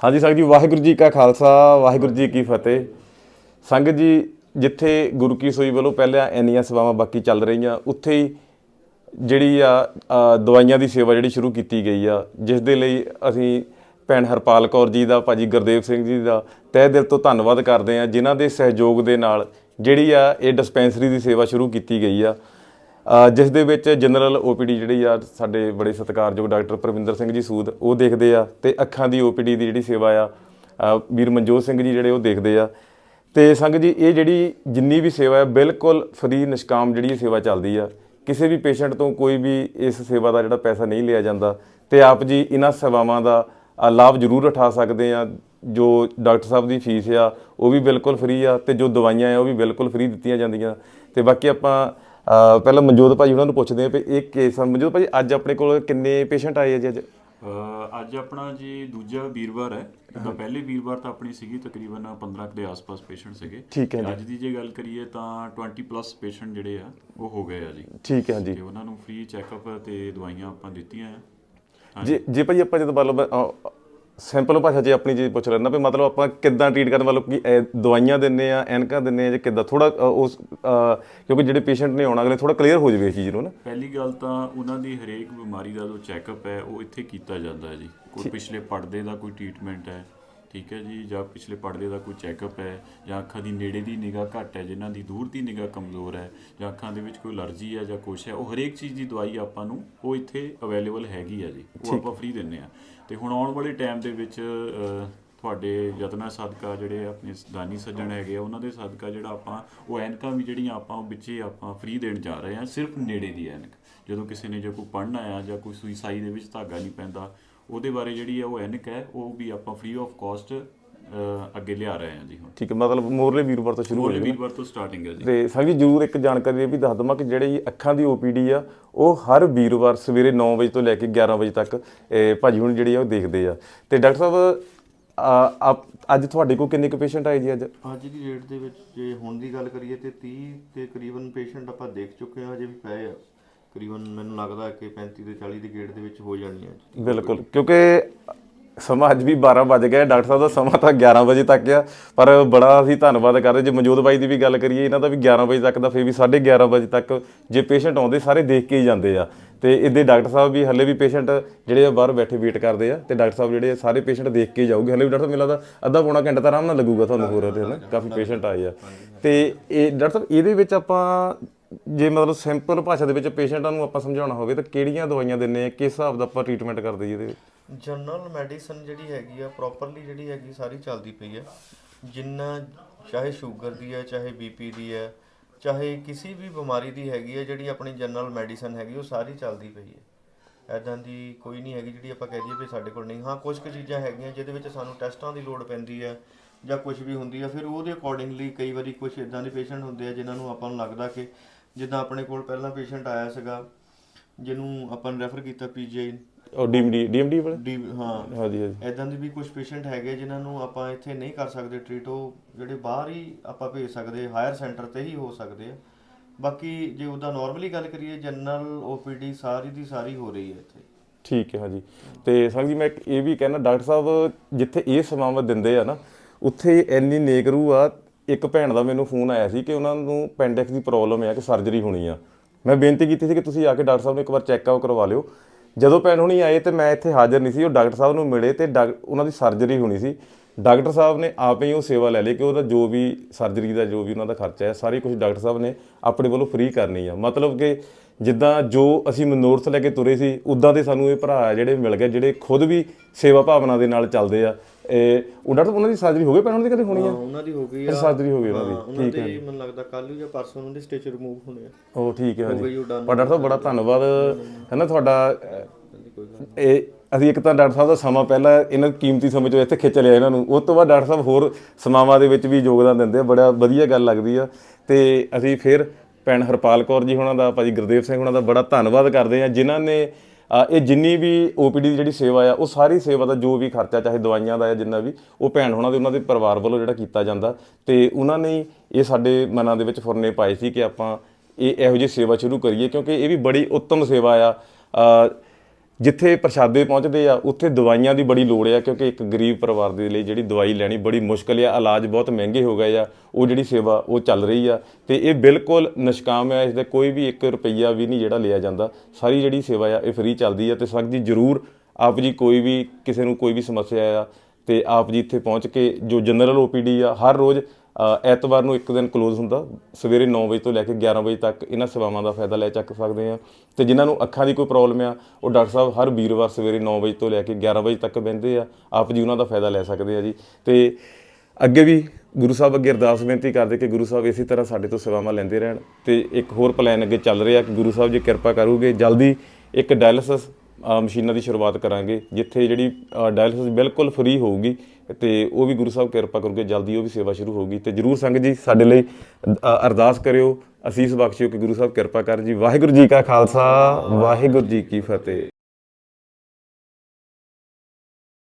ਹਾਂਜੀ, ਸੰਗਤ ਜੀ, ਵਾਹਿਗੁਰੂ ਜੀ ਕਾ ਖਾਲਸਾ, ਵਾਹਿਗੁਰੂ ਜੀ ਕੀ ਫਤਿਹ। ਸੰਗਤ ਜੀ, ਜਿੱਥੇ ਗੁਰੂ ਕੀ ਸੋਈ ਵੱਲੋਂ ਪਹਿਲਾਂ ਇੰਨੀਆਂ ਸੇਵਾਵਾਂ ਬਾਕੀ ਚੱਲ ਰਹੀਆਂ, ਉੱਥੇ ਹੀ ਜਿਹੜੀ ਆ ਦਵਾਈਆਂ ਦੀ ਸੇਵਾ ਜਿਹੜੀ ਸ਼ੁਰੂ ਕੀਤੀ ਗਈ ਆ, ਜਿਸ ਦੇ ਲਈ ਅਸੀਂ ਭੈਣ ਹਰਪਾਲ ਕੌਰ ਜੀ ਦਾ, ਭਾਜੀ ਗੁਰਦੇਵ ਸਿੰਘ ਜੀ ਦਾ ਤਹਿ ਦਿਲ ਤੋਂ ਧੰਨਵਾਦ ਕਰਦੇ ਆ ਜਿਨ੍ਹਾਂ ਦੇ ਸਹਿਯੋਗ ਦੇ ਨਾਲ ਜਿਹੜੀ ਆ, ਇਹ ਡਿਸਪੈਂਸਰੀ ਦੀ ਸੇਵਾ ਸ਼ੁਰੂ ਕੀਤੀ ਗਈ ਆ। ਜਿਸ ਦੇ ਵਿੱਚ ਜਨਰਲ ਓਪੀਡੀ ਜਿਹੜੀ ਆ ਸਾਡੇ ਬੜੇ ਸਤਿਕਾਰਯੋਗ ਡਾਕਟਰ ਪ੍ਰਵਿੰਦਰ ਸਿੰਘ ਜੀ ਸੂਦ, ਉਹ ਦੇਖਦੇ ਆ ਤੇ ਅੱਖਾਂ ਦੀ ਓਪੀਡੀ ਦੀ ਜਿਹੜੀ ਸੇਵਾ ਆ ਵੀਰ ਮਨਜੋਤ ਸਿੰਘ ਜੀ ਜਿਹੜੇ ਉਹ ਦੇਖਦੇ ਆ। ਤੇ ਸੰਗਤ ਜੀ, ਇਹ ਜਿਹੜੀ ਜਿੰਨੀ ਵੀ ਸੇਵਾ ਹੈ ਬਿਲਕੁਲ ਫਰੀ ਨਿਸ਼ਕਾਮ ਜਿਹੜੀ ਇਹ ਸੇਵਾ ਚੱਲਦੀ ਆ। ਕਿਸੇ ਵੀ ਪੇਸ਼ੈਂਟ ਤੋਂ ਕੋਈ ਵੀ ਇਸ ਸੇਵਾ ਦਾ ਜਿਹੜਾ ਪੈਸਾ ਨਹੀਂ ਲਿਆ ਜਾਂਦਾ। ਤੇ ਆਪ ਜੀ ਇਹਨਾਂ ਸੇਵਾਵਾਂ ਦਾ ਲਾਭ ਜ਼ਰੂਰ ਉਠਾ ਸਕਦੇ ਆ। ਜੋ ਡਾਕਟਰ ਸਾਹਿਬ ਦੀ ਫੀਸ ਆ, ਉਹ ਵੀ ਬਿਲਕੁਲ ਫਰੀ ਆ ਤੇ ਜੋ ਦਵਾਈਆਂ ਆ, ਉਹ ਵੀ ਬਿਲਕੁਲ ਫਰੀ ਦਿੱਤੀਆਂ ਜਾਂਦੀਆਂ। ਤੇ ਬਾਕੀ ਆਪਾਂ ਪਹਿਲਾਂ ਮਨਜੋਤ ਭਾਜੀ ਉਹਨਾਂ ਨੂੰ ਪੁੱਛਦੇ ਆ ਵੀ ਇਹ ਕੇਸ ਮਨਜੋਤ ਭਾਜੀ ਅੱਜ ਆਪਣੇ ਕੋਲ ਕਿੰਨੇ ਪੇਸ਼ੈਂਟ ਆਏ ਆ ਜੀ ਅੱਜ? ਅਹ ਅੱਜ ਆਪਣਾ ਜੀ ਦੂਜਾ ਵੀਰਵਾਰ ਹੈ। ਤਾਂ ਪਹਿਲੇ ਵੀਰਵਾਰ ਤਾਂ ਆਪਣੀ ਸੀਗੀ ਤਕਰੀਬਨ 15 ਕੁ ਦੇ ਆਸ-ਪਾਸ ਪੇਸ਼ੈਂਟ ਸੀਗੇ। ਠੀਕ ਹੈ ਤੇ ਅੱਜ ਦੀ ਜੇ ਗੱਲ ਕਰੀਏ ਤਾਂ 20 ਪਲੱਸ ਪੇਸ਼ੈਂਟ ਜਿਹੜੇ ਆ ਉਹ ਹੋ ਗਏ ਆ ਜੀ। ਠੀਕ ਹੈ ਜੀ। ਤੇ ਉਹਨਾਂ ਨੂੰ ਫ੍ਰੀ ਚੈੱਕਅਪ ਤੇ ਦਵਾਈਆਂ ਆਪਾਂ ਦਿੱਤੀਆਂ ਆ। ਜੇ ਜੇ ਭਾਈ ਆਪਾਂ ਜਦੋਂ ਮਤਲਬ ਸਿੰਪਲ ਭਾਸ਼ਾ 'ਚ ਆਪਣੀ ਚੀਜ਼ ਪੁੱਛ ਲੈਣਾ ਵੀ ਮਤਲਬ ਆਪਾਂ ਕਿੱਦਾਂ ਟ੍ਰੀਟ ਕਰਨ ਵਾਲੋ ਕਿ ਇਹ ਦਵਾਈਆਂ ਦਿੰਨੇ ਆ ਐਨਕਾਂ ਦਿੰਨੇ ਆ ਜਾਂ ਕਿੱਦਾਂ? ਥੋੜਾ ਉਸ ਕਿਉਂਕਿ ਜਿਹੜੇ ਪੇਸ਼ੈਂਟ ਨੇ ਆਉਣਾ ਅਗਲੇ ਥੋੜਾ ਕਲੀਅਰ ਹੋ ਜਾਵੇ ਇਸ ਚੀਜ਼ ਨੂੰ ਨਾ। ਪਹਿਲੀ ਗੱਲ ਤਾਂ ਉਹਨਾਂ ਦੀ ਹਰੇਕ ਬਿਮਾਰੀ ਦਾ ਜੋ ਚੈੱਕਅਪ ਹੈ ਉਹ ਇੱਥੇ ਕੀਤਾ ਜਾਂਦਾ ਹੈ ਜੀ। ਕੋਈ ਪਿਛਲੇ ਪਰਦੇ ਦਾ ਕੋਈ ਟ੍ਰੀਟਮੈਂਟ ਹੈ ਠੀਕ ਹੈ ਜੀ ਜਾਂ ਪਿਛਲੇ ਪਰਦੇ ਦਾ ਕੋਈ ਚੈੱਕਅਪ ਹੈ ਜਾਂ ਅੱਖਾਂ ਦੀ ਨੇੜੇ ਦੀ ਨਿਗਾਹ ਘੱਟ ਹੈ ਜਿਨ੍ਹਾਂ ਦੀ ਦੂਰ ਦੀ ਨਿਗਾਹ ਕਮਜ਼ੋਰ ਹੈ ਜਾਂ ਅੱਖਾਂ ਦੇ ਵਿੱਚ ਕੋਈ ਅਲਰਜੀ ਹੈ ਜਾਂ ਕੁਛ ਹੈ ਉਹ ਹਰੇਕ ਚੀਜ਼ ਦੀ ਦਵਾਈ ਆਪਾਂ ਨੂੰ ਉਹ ਇੱਥੇ ਅਵੇਲੇਬਲ ਹੈਗੀ ਹੈ ਜੀ ਉਹ ਆਪਾਂ ਫ੍ਰੀ ਦਿੰਨੇ ਆ ਤੇ ਹੁਣ ਆਉਣ ਵਾਲੇ ਟਾਈਮ ਦੇ ਵਿੱਚ ਤੁਹਾਡੇ ਯਤਨਾਂ ਸਦਕਾ ਜਿਹੜੇ ਆਪਣੇ ਦਾਨੀ ਸੱਜਣ ਹੈਗੇ ਆ ਉਹਨਾਂ ਦੇ ਸਦਕਾ ਜਿਹੜਾ ਆਪਾਂ ਉਹ ਐਨਕਾਂ ਵੀ ਜਿਹੜੀਆਂ ਆਪਾਂ ਉਹ ਵਿੱਚੇ ਆਪਾਂ ਫ੍ਰੀ ਦੇਣ ਜਾ ਰਹੇ ਹਾਂ ਸਿਰਫ ਨੇੜੇ ਦੀ ਐਨਕ। ਜਦੋਂ ਕਿਸੇ ਨੇ ਜੇ ਕੋਈ ਪੜ੍ਹਨ ਆਇਆ ਜਾਂ ਕੋਈ ਸੂਈ ਸਾਈ ਦੇ ਵਿੱਚ ਧਾਗਾ ਨਹੀਂ ਪੈਂਦਾ ਉਹਦੇ ਬਾਰੇ ਜਿਹੜੀ ਹੈ ਉਹ ਐਨਕ ਹੈ ਉਹ ਵੀ ਆਪਾਂ ਫ੍ਰੀ ਆਫ ਕਾਸਟ ਅੱਗੇ ਲਿਆ ਰਹੇ ਹਾਂ ਜੀ ਹੁਣ। ਠੀਕ ਹੈ ਮਤਲਬ ਮੋਰਲੇ ਵੀਰਵਾਰ ਤੋਂ ਸ਼ੁਰੂ ਹੋ ਜਾਏਗਾ ਵੀਰਵਾਰ ਤੋਂ ਸਟਾਰਟਿੰਗ ਹੈ ਜੀ। ਤੇ ਸੰਗੀ ਜਰੂਰ ਇੱਕ ਜਾਣਕਾਰੀ ਇਹ ਵੀ ਦੱਸ ਦਵਾਂ ਕਿ ਜਿਹੜੀ ਅੱਖਾਂ ਦੀ ਓਪੀਡੀ ਆ ਉਹ ਹਰ ਵੀਰਵਾਰ ਸਵੇਰੇ 9 ਵਜੇ ਤੋਂ ਲੈ ਕੇ 11 ਵਜੇ ਤੱਕ ਇਹ ਭਾਜੀ ਹੁਣ ਜਿਹੜੀ ਆ ਉਹ ਦੇਖਦੇ ਆ। ਤੇ ਡਾਕਟਰ ਸਾਹਿਬ ਆ, ਆਪ ਅੱਜ ਤੁਹਾਡੇ ਕੋਲ ਕਿੰਨੇ ਕੁ ਪੇਸ਼ੈਂਟ ਆਏ ਜੀ ਅੱਜ? ਅੱਜ ਦੀ ਡੇਟ ਦੇ ਵਿੱਚ ਜੇ ਹੁਣ ਦੀ ਗੱਲ ਕਰੀਏ ਤੇ 30 ਤੇ ਕਰੀਬਨ ਪੇਸ਼ੈਂਟ ਆਪਾਂ ਦੇਖ ਚੁੱਕੇ ਹਾਂ ਅਜੇ ਵੀ ਪਏ ਆ। ਕਰੀਬਨ ਮੈਨੂੰ ਲੱਗਦਾ ਕਿ 35 ਤੇ 40 ਦੇ ਗੇਟ ਦੇ ਵਿੱਚ ਹੋ ਜਾਣੀ ਹੈ। ਬਿਲਕੁਲ, ਕਿਉਂਕਿ ਸਮਾਂ ਅੱਜ ਵੀ 12 ਵੱਜ ਗਿਆ ਡਾਕਟਰ ਸਾਹਿਬ ਦਾ ਸਮਾਂ ਤਾਂ 11 ਵਜੇ ਤੱਕ ਆ, ਪਰ ਬੜਾ ਅਸੀਂ ਧੰਨਵਾਦ ਕਰਦੇ ਜੇ ਮਨਜੋਤ ਬਾਈ ਦੀ ਵੀ ਗੱਲ ਕਰੀਏ, ਇਹਨਾਂ ਦਾ ਵੀ 11 ਵਜੇ ਤੱਕ ਦਾ, ਫੇਰ ਵੀ 11:30 ਵਜੇ ਤੱਕ ਜੇ ਪੇਸ਼ੈਂਟ ਆਉਂਦੇ, ਸਾਰੇ ਦੇਖ ਕੇ ਹੀ ਜਾਂਦੇ ਆ। ਤੇ ਇਹਦੇ ਡਾਕਟਰ ਸਾਹਿਬ ਵੀ ਹੱਲੇ ਵੀ ਪੇਸ਼ੈਂਟ ਜਿਹੜੇ ਆ ਬਾਹਰ ਬੈਠੇ ਵੇਟ ਕਰਦੇ ਆ, ਤੇ ਡਾਕਟਰ ਸਾਹਿਬ ਜਿਹੜੇ ਆ ਸਾਰੇ ਪੇਸ਼ੈਂਟ ਦੇਖ ਕੇ ਹੀ ਜਾਊਗੇ। ਹੱਲੇ ਵੀ ਡਾਕਟਰ ਸਾਹਿਬ ਮੈਨੂੰ ਲੱਗਦਾ ਅੱਧਾ ਪੌਣਾ ਘੰਟਾ ਤਾਂ ਆਰਾਮ ਨਾਲ ਲੱਗੂਗਾ ਤੁਹਾਨੂੰ ਹੋਰ ਉਹਦੇ ਨਾ? ਕਾਫੀ ਪੇਸ਼ੈਂਟ ਆਏ ਆ। ਤੇ ਇਹ ਡਾਕਟਰ ਸਾਹਿਬ, ਇਹਦੇ ਵਿੱਚ ਆਪਾਂ ਜੇ ਮਤਲਬ ਸਿੰਪਲ ਭਾਸ਼ਾ ਦੇ ਵਿੱਚ ਪੇਸ਼ੈਂਟਾਂ ਨੂੰ ਆਪਾਂ ਸਮਝਾਉਣਾ ਹੋਵੇ ਤਾਂ ਕਿਹੜੀਆਂ ਦਵਾਈਆਂ ਦਿੰਨੇ ਆ, ਕਿਸ ਹਿਸਾਬ ਦਾ ਆਪਾਂ ਟ੍ਰੀਟਮੈਂਟ ਕਰਦੇ ਜੀ ਇਹਦੇ ਵਿੱਚ? ਜਨਰਲ ਮੈਡੀਸਨ ਜਿਹੜੀ ਹੈਗੀ ਆ ਪ੍ਰੋਪਰਲੀ ਜਿਹੜੀ ਹੈਗੀ ਸਾਰੀ ਚੱਲਦੀ ਪਈ ਹੈ ਜਿੰਨਾ ਚਾਹੇ ਸ਼ੂਗਰ ਦੀ ਹੈ ਚਾਹੇ ਬੀਪੀ ਦੀ ਹੈ ਚਾਹੇ ਕਿਸੇ ਵੀ ਬਿਮਾਰੀ ਦੀ ਹੈਗੀ ਹੈ ਜਿਹੜੀ ਆਪਣੀ ਜਨਰਲ ਮੈਡੀਸਨ ਹੈਗੀ, ਉਹ ਸਾਰੀ ਚੱਲਦੀ ਪਈ ਹੈ ਐਦਾਂ ਦੀ ਕੋਈ ਨਹੀਂ ਹੈਗੀ ਜਿਹੜੀ ਆਪਾਂ ਕਹਿ ਦਈਏ ਵੀ ਸਾਡੇ ਕੋਲ ਨਹੀਂ। ਹਾਂ ਕੁਝ ਕੁ ਚੀਜ਼ਾਂ ਹੈਗੀਆਂ ਜਿਹਦੇ ਵਿੱਚ ਸਾਨੂੰ ਟੈਸਟਾਂ ਦੀ ਲੋੜ ਪੈਂਦੀ ਹੈ ਜਾਂ ਕੁਝ ਵੀ ਹੁੰਦੀ ਹੈ ਫਿਰ ਉਹਦੇ ਅਕੋਰਡਿੰਗਲੀ ਕਈ ਵਾਰੀ ਕੁਝ ਇਦਾਂ ਦੇ ਪੇਸ਼ੈਂਟ ਹੁੰਦੇ ਆ, ਜਿਨ੍ਹਾਂ ਨੂੰ ਆਪਾਂ ਨੂੰ ਲੱਗਦਾ ਕਿ ਜਿੱਦਾਂ ਆਪਣੇ ਕੋਲ ਪਹਿਲਾਂ ਪੇਸ਼ੈਂਟ ਆਇਆ ਸੀਗਾ ਜਿਹਨੂੰ ਆਪਾਂ ਨੇ ਰੈਫਰ ਕੀਤਾ ਪੀਜੀਆਈ ਉਹ ਡੀਐਮਡੀ ਡੀਐਮਡੀ ਵਾਲੇ? ਡੀ ਹਾਂ। ਹਾਂਜੀ ਹਾਂਜੀ। ਐਦਾਂ ਦੇ ਵੀ ਕੁਝ ਪੇਸ਼ੈਂਟ ਹੈਗੇ ਜਿਨ੍ਹਾਂ ਨੂੰ ਆਪਾਂ ਇੱਥੇ ਨਹੀਂ ਕਰ ਸਕਦੇ ਟ੍ਰੀਟ ਉਹ ਜਿਹੜੇ ਬਾਹਰ ਹੀ ਆਪਾਂ ਭੇਜ ਸਕਦੇ ਹਾਇਰ ਸੈਂਟਰ ਤੇ ਹੀ ਹੋ ਸਕਦੇ ਆ। ਬਾਕੀ ਜੇ ਉਹਦਾ ਨਾਰਮਲੀ ਗੱਲ ਕਰੀਏ ਜਨਰਲ ਓਪੀਡੀ ਸਾਰੀ ਦੀ ਸਾਰੀ ਹੋ ਰਹੀ ਹੈ ਇੱਥੇ। ਠੀਕ ਹੈ ਹਾਂਜੀ। ਤੇ ਸੰਗ ਜੀ ਮੈਂ ਇਹ ਵੀ ਕਹਿਣਾ ਡਾਕਟਰ ਸਾਹਿਬ ਜਿੱਥੇ ਇਹ ਸੇਵਾਵਾਂ ਦਿੰਦੇ ਆ ਨਾ ਉੱਥੇ ਇੰਨੀ ਨੇਕ ਰੂਹ ਆ ਇੱਕ ਭੈਣ ਦਾ ਮੈਨੂੰ ਫੋਨ ਆਇਆ ਸੀ ਕਿ ਉਹਨਾਂ ਨੂੰ ਪੈਂਡਿਕਸ ਦੀ ਪ੍ਰੋਬਲਮ ਹੈ ਕਿ ਸਰਜਰੀ ਹੋਣੀ ਆ। ਮੈਂ ਬੇਨਤੀ ਕੀਤੀ ਸੀ ਕਿ ਤੁਸੀਂ ਆ ਕੇ ਡਾਕਟਰ ਸਾਹਿਬ ਨੂੰ ਇੱਕ ਵਾਰ ਚੈੱਕਅਪ ਕਰਵਾ ਲਿਓ। ਜਦੋਂ ਭੈਣ ਹੁਣੀ ਆਏ ਤੇ ਮੈਂ ਇੱਥੇ ਹਾਜ਼ਰ ਨਹੀਂ ਸੀ, ਉਹ ਡਾਕਟਰ ਸਾਹਿਬ ਨੂੰ ਮਿਲੇ ਤੇ ਡਾਕ- ਉਹਨਾਂ ਦੀ ਸਰਜਰੀ ਹੋਣੀ ਸੀ। ਡਾਕਟਰ ਸਾਹਿਬ ਨੇ ਆਪੇ ਹੀ ਉਹ ਸੇਵਾ ਲੈ ਲਈ ਕਿ ਉਹਦਾ ਜੋ ਵੀ ਸਰਜਰੀ ਦਾ, ਜੋ ਵੀ ਉਹਨਾਂ ਦਾ ਖਰਚਾ ਹੈ, ਸਾਰੀ ਕੁਝ ਡਾਕਟਰ ਸਾਹਿਬ ਨੇ ਆਪਣੇ ਵੱਲੋਂ ਫ੍ਰੀ ਕਰਨੀ ਆ। ਮਤਲਬ ਕਿ ਜਿੱਦਾਂ ਜੋ ਅਸੀਂ ਮਨੋਰਥ ਲੈ ਕੇ ਤੁਰੇ ਸੀ, ਉਦਾਂ ਦੇ ਸਾਨੂੰ ਇਹ ਭਰਾ ਜਿਹੜੇ ਮਿਲ ਗਏ, ਜਿਹੜੇ ਖੁਦ ਵੀ ਸੇਵਾ ਭਾਵਨਾ ਦੇ ਨਾਲ ਚੱਲਦੇ ਆ। ਇਹ ਉਹ ਡਾਕਟਰ ਉਹਨਾਂ ਦੀ ਸਰਜਰੀ ਹੋ ਗਈ ਭੈਣ ਉਹਨਾਂ ਦੀ ਕਦੇ ਹੋਣੀ ਹਾਂ ਆ ਉਹਨਾਂ ਦੀ ਹੋ ਗਈ ਆ। ਸਰਜਰੀ ਹੋ ਗਈ ਉਹਨਾਂ ਹਾਂ, ਦੀ। ਉਹਨਾਂ ਦੀ ਮੈਨੂੰ ਲੱਗਦਾ ਕੱਲ ਜਾਂ ਪਰਸੋਂ ਉਹਨਾਂ ਦੇ ਸਟਿਚ ਰਿਮੂਵ ਹੋਣੇ ਆ। ਉਹ ਠੀਕ ਹੈ ਹਾਂਜੀ। ਉਹ done ਪਰ ਡਾਕਟਰ ਸਾਹਿਬ ਬੜਾ ਧੰਨਵਾਦ। ਹੈ। ਨਾ ਤੁਹਾਡਾ ਅਹ, ਕਹਿੰਦੀ ਕੋਈ ਗੱਲ ਇਹ ਅਸੀਂ ਇੱਕ ਤਾਂ ਡਾਕਟਰ ਸਾਹਿਬ ਦਾ ਸਮਾਂ ਪਹਿਲਾਂ ਇਹਨਾਂ ਕੀਮਤੀ ਸਮੇਂ ਚੋਂ ਇੱਥੇ ਖਿੱਚ ਲਿਆ ਇਹਨਾਂ ਨੂੰ। ਉਸ ਤੋਂ ਬਾਅਦ ਡਾਕਟਰ ਸਾਹਿਬ ਹੋਰ ਸਮਾਵਾਂ ਦੇ ਵਿੱਚ ਵੀ ਯੋਗਦਾਨ ਦਿੰਦੇ ਆ। ਬੜਾ ਵਧੀਆ ਗੱਲ ਲੱਗਦੀ ਆ। ਤੇ ਅਸੀਂ ਫਿਰ ਭੈਣ ਹਰਪਾਲ ਕੌਰ ਜੀ ਹੁਣਾਂ ਦਾ ਭਾਜੀ ਗੁਰਦੇਵ ਸਿੰਘ ਹੁਣਾਂ ਦਾ ਬੜਾ ਧੰਨਵਾਦ ਕਰਦੇ ਆ ਜਿਨ੍ਹਾਂ ਨੇ ਇਹ ਜਿੰਨੀ ਵੀ ਓਪੀਡੀ ਦੀ ਜਿਹੜੀ ਸੇਵਾ ਆ, ਉਹ ਸਾਰੀ ਸੇਵਾ ਦਾ ਜੋ ਵੀ ਖਰਚਾ, ਚਾਹੇ ਦਵਾਈਆਂ ਦਾ ਆ ਜਿੰਨਾ ਵੀ, ਉਹ ਭੈਣ ਹੋਣਾ ਦੇ, ਉਹਨਾਂ ਦੇ ਪਰਿਵਾਰ ਵੱਲੋਂ ਜਿਹੜਾ ਕੀਤਾ ਜਾਂਦਾ। ਤੇ ਉਹਨਾਂ ਨੇ ਇਹ ਸਾਡੇ ਮਨਾਂ ਦੇ ਵਿੱਚ ਫੁਰਨੇ ਪਾਏ ਸੀ ਕਿ ਆਪਾਂ ਇਹ ਇਹੋ ਜਿਹੀ ਸੇਵਾ ਸ਼ੁਰੂ ਕਰੀਏ, ਕਿਉਂਕਿ ਇਹ ਵੀ ਬੜੀ ਉੱਤਮ ਸੇਵਾ ਆ। ਜਿੱਥੇ ਪ੍ਰਸ਼ਾਦੇ ਪਹੁੰਚਦੇ ਆ, ਉੱਥੇ ਦਵਾਈਆਂ ਦੀ ਬੜੀ ਲੋੜ ਆ, ਕਿਉਂਕਿ ਇੱਕ ਗਰੀਬ ਪਰਿਵਾਰ ਦੇ ਲਈ ਜਿਹੜੀ ਦਵਾਈ ਲੈਣੀ ਬੜੀ ਮੁਸ਼ਕਲ ਆ, ਇਲਾਜ ਬਹੁਤ ਮਹਿੰਗੇ ਹੋ ਗਏ ਆ, ਉਹ ਜਿਹੜੀ ਸੇਵਾ ਉਹ ਚੱਲ ਰਹੀ ਆ, ਤੇ ਇਹ ਬਿਲਕੁਲ ਨਿਸ਼ਕਾਮ ਆ ਇਸ ਦਾ ਕੋਈ ਵੀ 1 ਰੁਪਈਆ ਵੀ ਨਹੀਂ ਜਿਹੜਾ ਲਿਆ ਜਾਂਦਾ। ਸਾਰੀ ਜਿਹੜੀ ਸੇਵਾ ਆ, ਇਹ ਫ੍ਰੀ ਚੱਲਦੀ ਆ, ਤੇ ਸੰਗਤ ਜੀ ਜਰੂਰ ਆਪ ਜੀ ਕੋਈ ਵੀ ਕਿਸੇ ਨੂੰ ਕੋਈ ਵੀ ਸਮੱਸਿਆ ਆ, ਤੇ ਆਪ ਜੀ ਇੱਥੇ ਪਹੁੰਚ ਕੇ ਜੋ ਜਨਰਲ ਓਪੀਡੀ ਆ, ਹਰ ਰੋਜ਼ ਐਤਵਾਰ ਨੂੰ ਇੱਕ ਦਿਨ ਕਲੋਜ਼ ਹੁੰਦਾ। ਸਵੇਰੇ 9 ਵਜੇ ਤੋਂ ਲੈ ਕੇ 11 ਵਜੇ ਤੱਕ ਇਹਨਾਂ ਸੇਵਾਵਾਂ ਦਾ ਫਾਇਦਾ ਲੈ ਚੱਕ ਸਕਦੇ ਆ ਤੇ ਜਿਨ੍ਹਾਂ ਨੂੰ ਅੱਖਾਂ ਦੀ ਕੋਈ ਪ੍ਰੋਬਲਮ ਆ, ਉਹ ਡਾਕਟਰ ਸਾਹਿਬ ਹਰ ਵੀਰਵਾਰ ਸਵੇਰੇ 9 ਵਜੇ ਤੋਂ ਲੈ ਕੇ 11 ਵਜੇ ਤੱਕ ਬਹਿੰਦੇ ਆ। ਆਪ ਜੀ ਉਹਨਾਂ ਦਾ ਫਾਇਦਾ ਲੈ ਸਕਦੇ ਆ ਜੀ। ਤੇ ਅੱਗੇ ਵੀ ਗੁਰੂ ਸਾਹਿਬ ਅੱਗੇ ਅਰਦਾਸ ਬੇਨਤੀ ਕਰਦੇ ਕਿ ਗੁਰੂ ਸਾਹਿਬ ਇਸੇ ਤਰ੍ਹਾਂ ਸਾਡੇ ਤੋਂ ਸੇਵਾਵਾਂ ਲੈਂਦੇ ਰਹਿਣ। ਤੇ ਇੱਕ ਹੋਰ ਪਲਾਨ ਅੱਗੇ ਚੱਲ ਰਿਹਾ ਕਿ ਗੁਰੂ ਸਾਹਿਬ ਜੀ ਕਿਰਪਾ ਕਰੂਗੇ। ਜਲਦੀ ਇੱਕ ਡਾਇਲਿਸਿਸ ਮਸ਼ੀਨਾਂ ਦੀ ਸ਼ੁਰੂਆਤ ਕਰਾਂਗੇ, ਜਿੱਥੇ ਜਿਹੜੀ ਡਾਇਲਿਸਿਸ ਬਿਲਕੁਲ ਫ੍ਰੀ ਹੋਊਗੀ ਤੇ ਉਹ ਵੀ ਗੁਰੂ ਸਾਹਿਬ ਕਿਰਪਾ ਕਰੋਗੇ ਜਲਦੀ ਉਹ ਵੀ ਸੇਵਾ ਸ਼ੁਰੂ ਹੋਊਗੀ। ਤੇ ਜਰੂਰ ਸੰਗਤ ਜੀ, ਸਾਡੇ ਲਈ ਅਰਦਾਸ ਕਰਿਓ, ਅਸੀਸ ਬਖਸ਼ਿਓ ਕਿ ਗੁਰੂ ਸਾਹਿਬ ਕਿਰਪਾ ਕਰ ਜੀ। ਵਾਹਿਗੁਰੂ ਜੀ ਕਾ ਖਾਲਸਾ, ਵਾਹਿਗੁਰੂ ਜੀ ਕੀ ਫਤਿਹ।